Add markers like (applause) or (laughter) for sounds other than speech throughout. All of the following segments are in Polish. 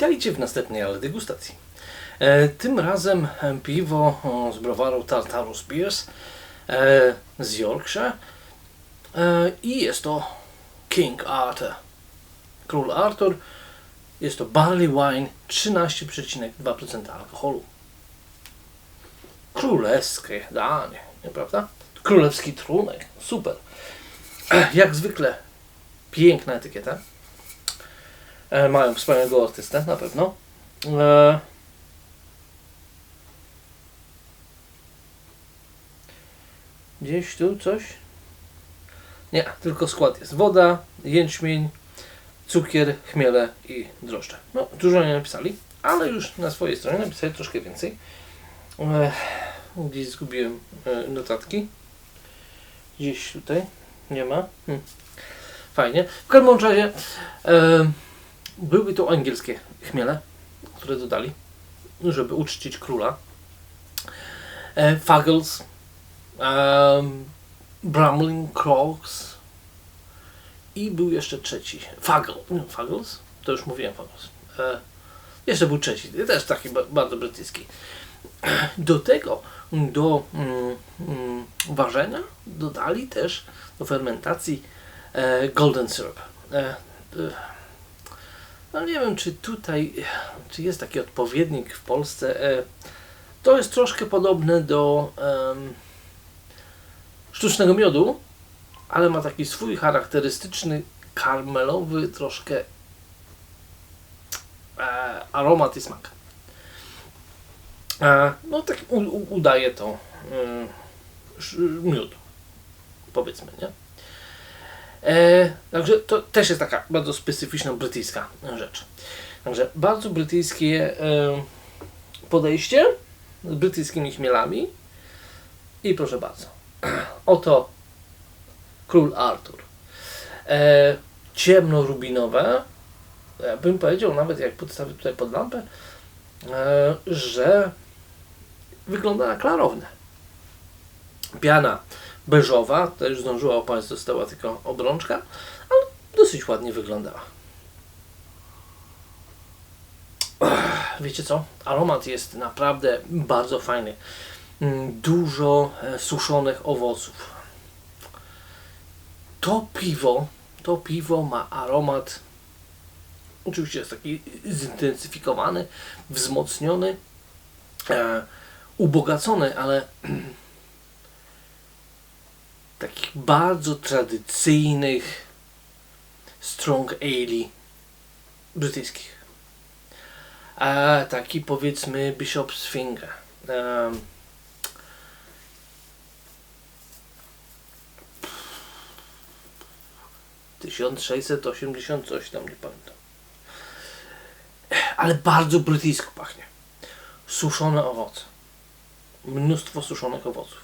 Witajcie w następnej ale degustacji. E, tym razem e, piwo z browaru Tartarus Beers e, z Yorkshire e, i jest to King Arthur. Król Arthur. Jest to barley wine 13,2% alkoholu. Królewskie danie, nieprawda? Królewski trunek, super. Jak zwykle piękna etykieta. E, mają wspaniałego artystę, na pewno. E, gdzieś tu coś? Nie, tylko skład jest woda, jęczmień, cukier, chmiele i drożdże. No, dużo nie napisali, ale już na swojej stronie napisali troszkę więcej. E, gdzieś zgubiłem notatki. Gdzieś tutaj nie ma. Hm. Fajnie. W każdym razie były to angielskie chmiele, które dodali, żeby uczcić króla. E, Fuggles, um, Bramling Crocs i był jeszcze trzeci. Fuggle, nie, Fuggles? To już mówiłem Fuggles. E, jeszcze był trzeci, też taki ba- bardzo brytyjski. Do tego, do mm, mm, ważenia dodali też do fermentacji e, golden syrup. E, e, no nie wiem, czy tutaj, czy jest taki odpowiednik w Polsce. E, to jest troszkę podobne do em, sztucznego miodu, ale ma taki swój charakterystyczny karmelowy troszkę e, aromat i smak. E, no tak u, u, udaje to e, miód, powiedzmy, nie? E, także to też jest taka bardzo specyficzna brytyjska rzecz. Także bardzo brytyjskie e, podejście z brytyjskimi chmielami i proszę bardzo. (clears throat) Oto król Artur. E, ciemno-rubinowe. Ja bym powiedział nawet jak podstawię tutaj pod lampę, e, że wygląda na klarowne. Piana beżowa, już zdążyła opaść, została tylko obrączka, ale dosyć ładnie wyglądała. Wiecie co? Aromat jest naprawdę bardzo fajny. Mm, Dużo e, suszonych owoców. To piwo, to piwo ma aromat, oczywiście jest taki zintensyfikowany, wzmocniony, e, ubogacony, ale (clears throat) takich bardzo tradycyjnych strong ale brytyjskich. A taki powiedzmy Bishop's Finger. Um, coś tam, nie pamiętam. Ale bardzo brytyjsko pachnie. Suszone owoce. Mnóstwo suszonych owoców.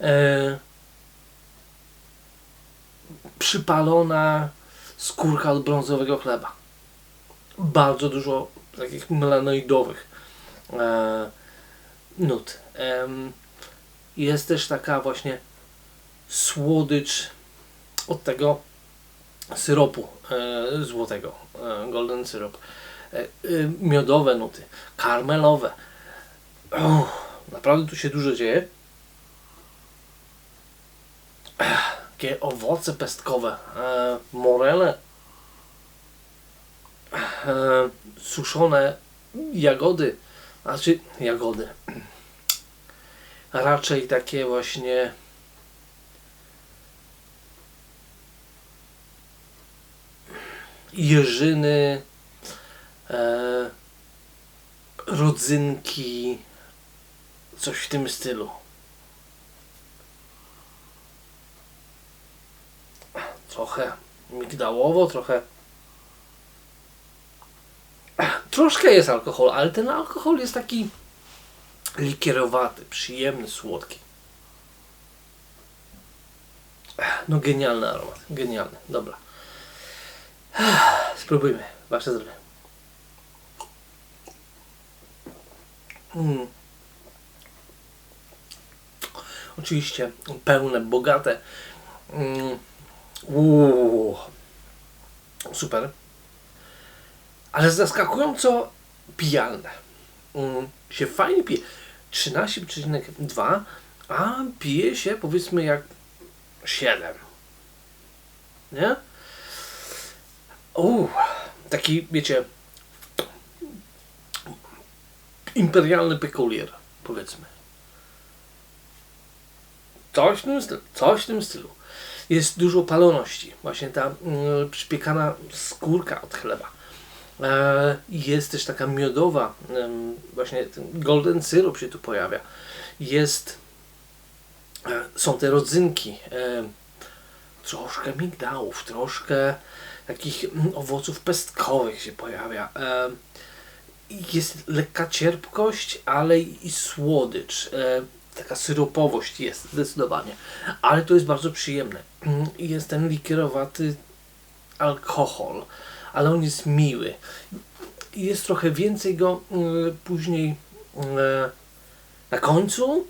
E, przypalona skórka od brązowego chleba. Bardzo dużo takich melanoidowych e, nut. Em, jest też taka właśnie słodycz od tego syropu e, złotego, e, golden syrup. E, e, miodowe nuty, karmelowe. Uff, naprawdę tu się dużo dzieje. Takie owoce pestkowe, e, morele, e, suszone jagody, znaczy jagody, raczej takie właśnie jeżyny, e, rodzynki, coś w tym stylu. Trochę migdałowo, trochę. Troszkę jest alkohol, ale ten alkohol jest taki likierowaty, przyjemny, słodki. No genialny aromat, genialny, dobra. Spróbujmy, wasze zdrowie. Mm. Oczywiście pełne, bogate. Mm. Uuu, super. ale zaskakująco pijalne. Mm, się fajnie pije. 13,2, a pije się powiedzmy jak 7. Nie? Uuu, taki, wiecie, imperialny pekulier, powiedzmy. Coś w tym stylu. Coś w tym stylu. Jest dużo paloności. Właśnie ta mm, przypiekana skórka od chleba. E, jest też taka miodowa, właśnie golden syrup się tu pojawia. Jest, e, są te rodzynki, e, troszkę migdałów, troszkę takich mm, owoców pestkowych się pojawia. Jest lekka cierpkość, ale i słodycz. Taka syropowość jest zdecydowanie. Ale to jest bardzo przyjemne. Jest ten likierowaty alkohol, ale on jest miły. Jest trochę więcej go mm, później mm, na końcu.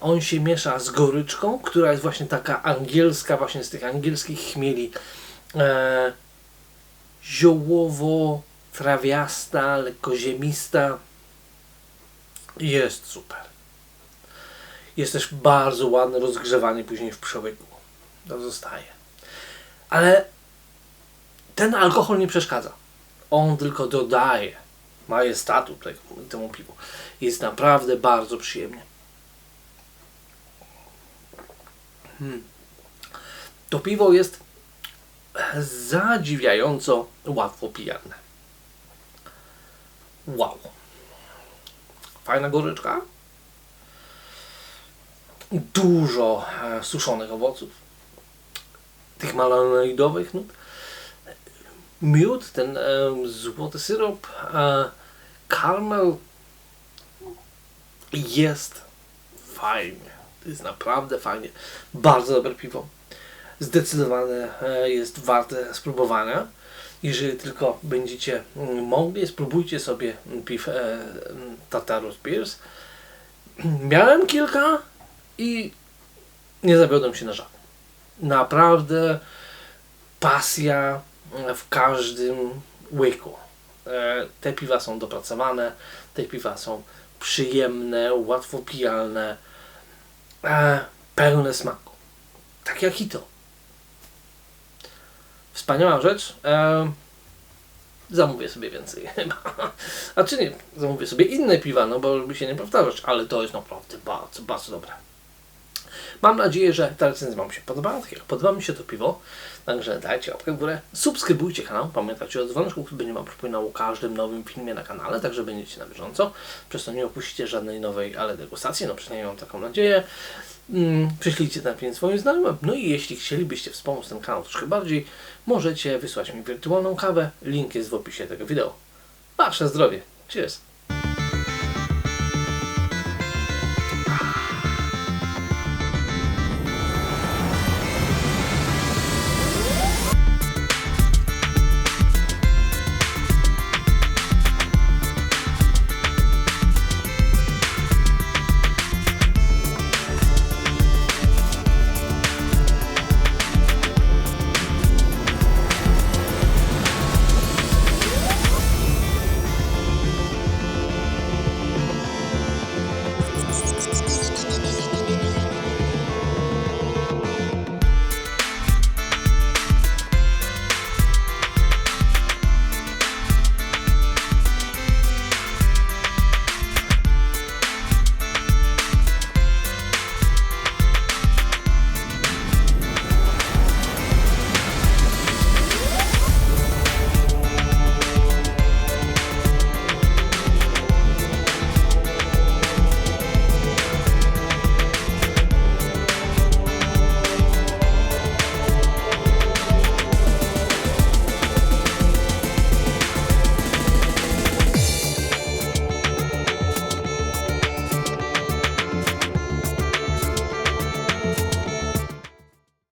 On się miesza z goryczką, która jest właśnie taka angielska, właśnie z tych angielskich chmieli. E, ziołowo, trawiasta, lekko ziemista. Jest super. Jest też bardzo ładne rozgrzewanie później w przełyku. To zostaje. Ale ten alkohol nie przeszkadza. On tylko dodaje majestatu tego, temu piwu. Jest naprawdę bardzo przyjemnie. Hmm. To piwo jest zadziwiająco łatwo pijane. Wow. Fajna goryczka. Dużo e, suszonych owoców. Tych malanoidowych nut. Miód, ten e, złoty syrop, e, karmel jest fajnie. To jest naprawdę fajnie. Bardzo dobre piwo. Zdecydowane jest warte spróbowania. Jeżeli tylko będziecie mm, mogli, spróbujcie sobie piw e, mm, Tatarus Beers. (clears throat) Miałem kilka i nie zawiodłem się na żadnym. Naprawdę pasja w każdym łyku. E, Te piwa są dopracowane, te piwa są przyjemne, łatwo pijalne, e, pełne smaku. Tak jak i to. Wspaniała rzecz. E, zamówię sobie więcej (laughs) chyba. A czy nie, zamówię sobie inne piwa, no bo żeby się nie powtarzać, ale to jest naprawdę bardzo, bardzo dobre. Mam nadzieję, że ta recenzja Wam się podobała. Tak jak podoba mi się to piwo, także dajcie łapkę w górę, subskrybujcie kanał, pamiętajcie o dzwoneczku, który będzie Wam przypominał o każdym nowym filmie na kanale, także będziecie na bieżąco. Przez to nie opuścicie żadnej nowej, ale degustacji, no przynajmniej mam taką nadzieję. Mm, Przyślijcie ten film swoim znajomym. No i jeśli chcielibyście wspomóc ten kanał troszkę bardziej, możecie wysłać mi wirtualną kawę. Link jest w opisie tego wideo. Wasze zdrowie. Cheers!